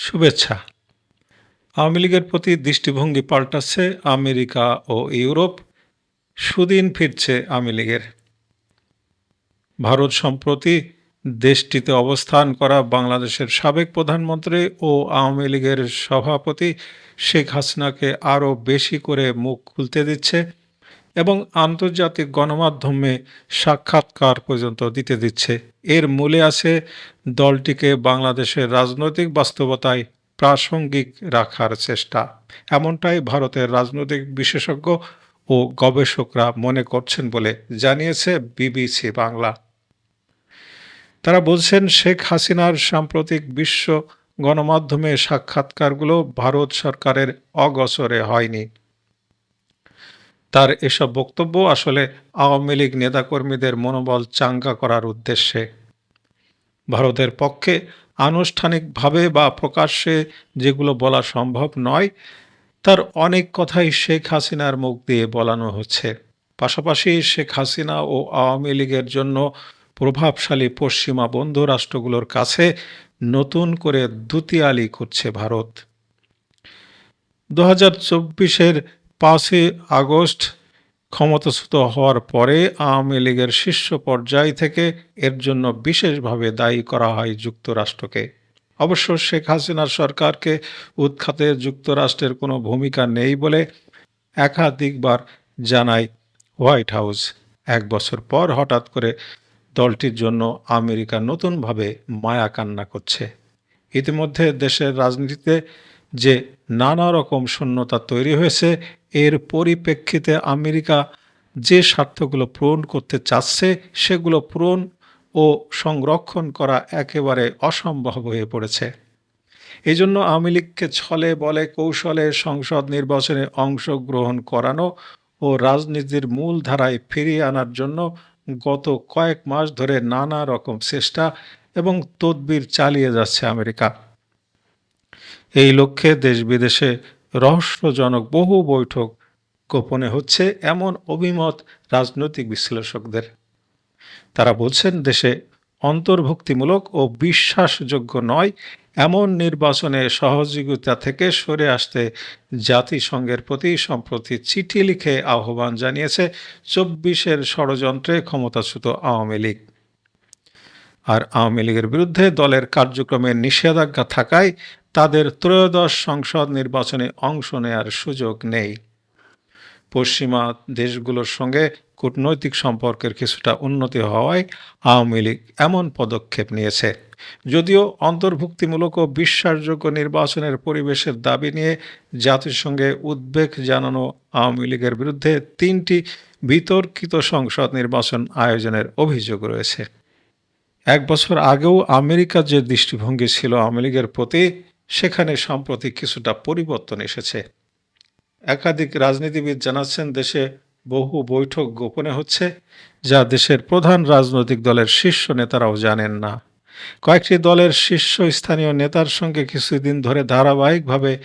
শুভেচ্ছা। আওয়ামী লীগের প্রতি দৃষ্টিভঙ্গি পাল্টাচ্ছে আমেরিকা ও ইউরোপ। সুদিন ফিরছে আওয়ামী লীগের। ভারত সম্প্রতি দেশটিতে অবস্থান করা বাংলাদেশের সাবেক প্রধানমন্ত্রী ও আওয়ামী লীগের সভাপতি শেখ হাসিনাকে আরও বেশি করে মুখ খুলতে দিচ্ছে। এবং আন্তর্জাতিক গণমাধ্যমে সাক্ষাৎকার পর্যন্ত দিতে দিচ্ছে। এর মূলে আছে দলটিকে বাংলাদেশের রাজনৈতিক বাস্তবতায় প্রাসঙ্গিক রাখার চেষ্টা। এমনটাই ভারতের রাজনৈতিক বিশেষজ্ঞ ও গবেষকরা মনে করছেন বলে জানিয়েছে বিবিসি বাংলা। তারা বলছেন, শেখ হাসিনার সাম্প্রতিক বিশ্ব গণমাধ্যমে সাক্ষাৎকারগুলো ভারত সরকারের অগসরে হয়নি। তার এসব বক্তব্য আসলে আওয়ামী লীগ নেতাকর্মীদের মনোবল চাঙ্গা করার উদ্দেশ্যে। ভারতের পক্ষে আনুষ্ঠানিকভাবে বা প্রকাশ্যে যেগুলো বলা সম্ভব নয়, তার অনেক কথাই শেখ হাসিনার মুখ দিয়ে বলানো হচ্ছে। পাশাপাশি শেখ হাসিনা ও আওয়ামী লীগের জন্য প্রভাবশালী পশ্চিমা বন্ধু রাষ্ট্রগুলোর কাছে নতুন করে দুতিয়ালি করছে ভারত। দু হাজার চব্বিশের পাঁচই আগস্ট ক্ষমতাচ্যুত হওয়ার পরে আওয়ামী লীগের শীর্ষ পর্যায় থেকে এর জন্য বিশেষভাবে দায়ী করা হয় যুক্তরাষ্ট্রকে। অবশ্য শেখ হাসিনার সরকারকে উৎখাতে যুক্তরাষ্ট্রের কোনো ভূমিকা নেই বলে একাধিকবার জানায় হোয়াইট হাউস। এক বছর পর হঠাৎ করে দলটির জন্য আমেরিকা নতুনভাবে মায়া কান্না করছে। ইতিমধ্যে দেশের রাজনীতিতে যে নানা রকম শূন্যতা তৈরি হয়েছে, এর পরিপ্রেক্ষিতে আমেরিকা যে স্বার্থগুলো পূরণ করতে চাচ্ছে, সেগুলো পূরণ ও সংরক্ষণ করা একেবারে অসম্ভব হয়ে পড়েছে। এই জন্য আওয়ামী লীগকে ছলে বলে কৌশলে সংসদ নির্বাচনে অংশগ্রহণ করানো ও রাজনীতির মূল ধারায় ফিরিয়ে আনার জন্য গত কয়েক মাস ধরে নানা রকম চেষ্টা এবং তদবির চালিয়ে যাচ্ছে আমেরিকা। এই লক্ষ্যে দেশ বিদেশে রহস্যজনক বহু বৈঠক গোপনে হচ্ছে এমন অভিমত রাজনৈতিক বিশ্লেষকদের। তারা বলছেন, দেশে অন্তর্ভুক্তিমূলক ও বিশ্বাসযোগ্য নয়, এমন নির্বাচনে সহযোগিতা থেকে সরে আসতে জাতিসংঘের প্রতি সম্প্রতি চিঠি লিখে আহ্বান জানিয়েছে চব্বিশের ষড়যন্ত্রে ক্ষমতাচ্যুত আওয়ামী লীগ। আর আওয়ামী লীগের বিরুদ্ধে দলের কার্যক্রমের নিষেধাজ্ঞা থাকায় তাদের ত্রয়োদশ সংসদ নির্বাচনে অংশ নেয়ার সুযোগ নেই। পশ্চিমা দেশগুলোর সঙ্গে কূটনৈতিক সম্পর্কের কিছুটা উন্নতি হওয়ায় আওয়ামী লীগ এমন পদক্ষেপ নিয়েছে। যদিও অন্তর্ভুক্তিমূলক ও বিশ্বাসযোগ্য নির্বাচনের পরিবেশের দাবি নিয়ে জাতিসংঘে উদ্বেগ জানানো আওয়ামী লীগের বিরুদ্ধে তিনটি বিতর্কিত সংসদ নির্বাচন আয়োজনের অভিযোগ রয়েছে। এক বছর আগেও আমেরিকার যে দৃষ্টিভঙ্গি ছিল আওয়ামী লীগের প্রতি সেখানে সম্প্রতি কিছুটা পরিবর্তন এসেছে। একাধিক রাজনীতিবিদ জানাচ্ছেন, দেশে বহু বৈঠক গোপনে হচ্ছে, যা দেশের প্রধান রাজনৈতিক দলের শীর্ষ নেতারাও জানেন না। কয়েকটি দলের শীর্ষস্থানীয় নেতার সঙ্গে কিছুদিন ধরে ধারাবাহিকভাবে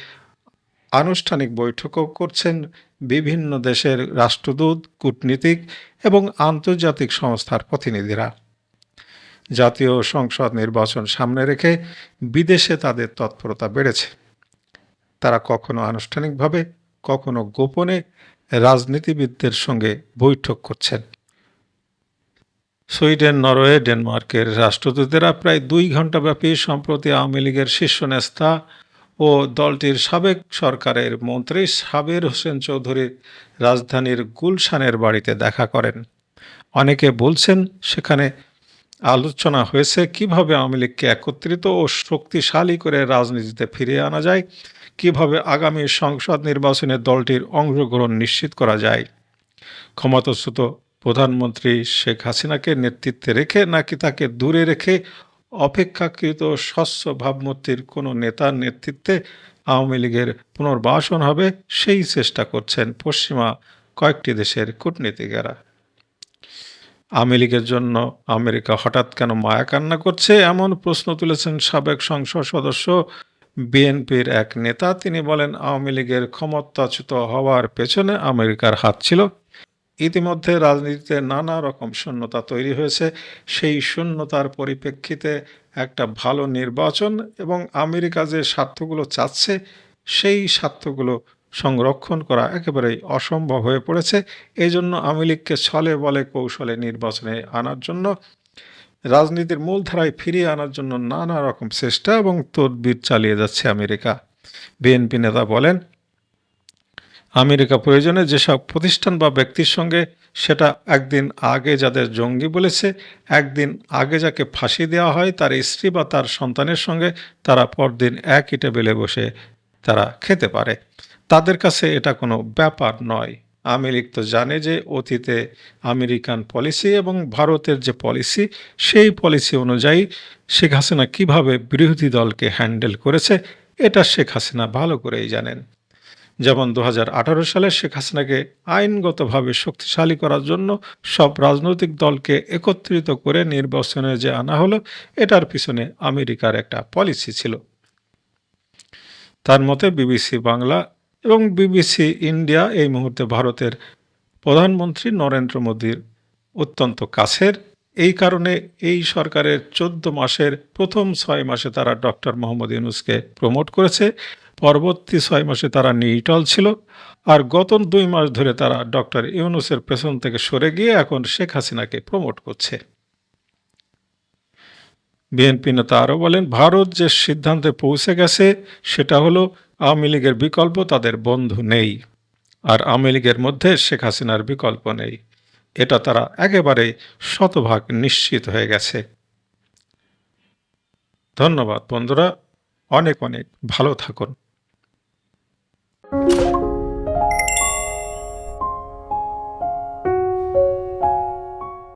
আনুষ্ঠানিক বৈঠকও করছেন বিভিন্ন দেশের রাষ্ট্রদূত, কূটনীতিক এবং আন্তর্জাতিক সংস্থার প্রতিনিধিরা। জাতীয় সংসদ নির্বাচন সামনে রেখে বিদেশে তাদের তৎপরতা বেড়েছে। তারা কখনো আনুষ্ঠানিকভাবে, কখনো গোপনে রাজনীতিবিদদের সঙ্গে বৈঠক করছেন। সুইডেন, নরওয়ে, ডেনমার্কের রাষ্ট্রদূতেরা প্রায় দুই ঘণ্টাব্যাপী সম্প্রতি আওয়ামী লীগের শীর্ষ নেতা ও দলটির সাবেক সরকারের মন্ত্রী সাবের হোসেন চৌধুরীর রাজধানীর গুলশানের বাড়িতে দেখা করেন। অনেকে বলছেন সেখানে আলোচনা হয়েছে কীভাবে আওয়ামী লীগকে একত্রিত ও শক্তিশালী করে রাজনীতিতে ফিরিয়ে আনা যায়, কীভাবে আগামী সংসদ নির্বাচনে দলটির অংশগ্রহণ নিশ্চিত করা যায়। ক্ষমতাচ্যুত প্রধানমন্ত্রী শেখ হাসিনাকে নেতৃত্বে রেখে নাকি তাকে দূরে রেখে অপেক্ষাকৃত স্বচ্ছ ভাবমূর্তির কোনো নেতার নেতৃত্বে আওয়ামী লীগের পুনর্বাসন হবে, সেই চেষ্টা করছেন পশ্চিমা কয়েকটি দেশের কূটনীতিকেরা। আওয়ামী লীগের জন্য আমেরিকা হঠাৎ কেন মায়া কান্না করছে এমন প্রশ্ন তুলেছেন সাবেক সংসদ সদস্য বিএনপির এক নেতা। তিনি বলেন, আওয়ামী লীগের ক্ষমতাচ্যুত হওয়ার পেছনে আমেরিকার হাত ছিল। ইতিমধ্যে রাজনীতিতে নানা রকম শূন্যতা তৈরি হয়েছে। সেই শূন্যতার পরিপ্রেক্ষিতে একটা ভালো নির্বাচন এবং আমেরিকা যে স্বার্থগুলো চাচ্ছে, সেই স্বার্থগুলো সংরক্ষণ করা একেবারেই অসম্ভব হয়ে পড়েছে। এই জন্য আওয়ামী লীগকে ছলে বলে কৌশলে নির্বাচনে আনার জন্য, রাজনীতির মূলধারায় ফিরিয়ে আনার জন্য নানা রকম চেষ্টা এবং তদবির চালিয়ে যাচ্ছে আমেরিকা। বিএনপি নেতা বলেন, আমেরিকা প্রয়োজনে যেসব প্রতিষ্ঠান বা ব্যক্তির সঙ্গে সেটা একদিন আগে যাদের জঙ্গি বলেছে, একদিন আগে যাকে ফাঁসি দেওয়া হয় তার স্ত্রী বা তার সন্তানের সঙ্গে তারা পরদিন একই টেবিলে বসে তারা খেতে পারে। তাদের কাছে এটা কোনো ব্যাপার নয়। লীগ তো জানে যে অতীতে আমেরিকান পলিসি এবং ভারতের যে পলিসি, সেই পলিসি অনুযায়ী শেখ হাসিনা কীভাবে বিরোধী দলকে হ্যান্ডেল করেছে, এটা শেখ হাসিনা ভালো করেই জানেন। যেমন দু হাজার আঠারো সালে শেখ হাসিনাকে আইনগতভাবে শক্তিশালী করার জন্য সব রাজনৈতিক দলকে একত্রিত করে নির্বাচনে যে আনা হলো, এটার পিছনে আমেরিকার একটা পলিসি ছিল। তার মতে বিবিসি বাংলা এবং বিবিসি ইন্ডিয়া এই মুহূর্তে ভারতের প্রধানমন্ত্রী নরেন্দ্র মোদীর অত্যন্ত কাছের। এই কারণে এই সরকারের চোদ্দ মাসের প্রথম ছয় মাসে তারা ডক্টর মোহাম্মদ ইউনুসকে প্রমোট করেছে। পরবর্তী ছয় মাসে তারা নিউট্রাল ছিল। আর গত দুই মাস ধরে তারা ডক্টর ইউনুসের পেছন থেকে সরে গিয়ে এখন শেখ হাসিনাকে প্রমোট করছে। বিএনপি নেতা আরও বলেন, ভারত যে সিদ্ধান্তে পৌঁছে গেছে, সেটা হলো আওয়ামী লীগের বিকল্প তাদের বন্ধু নেই, আর আওয়ামী লীগের মধ্যে শেখ হাসিনার বিকল্প নেই। এটা তারা একেবারে শতভাগ নিশ্চিত হয়ে গেছে। ধন্যবাদ বন্ধুরা, অনেক অনেক ভালো থাকুন।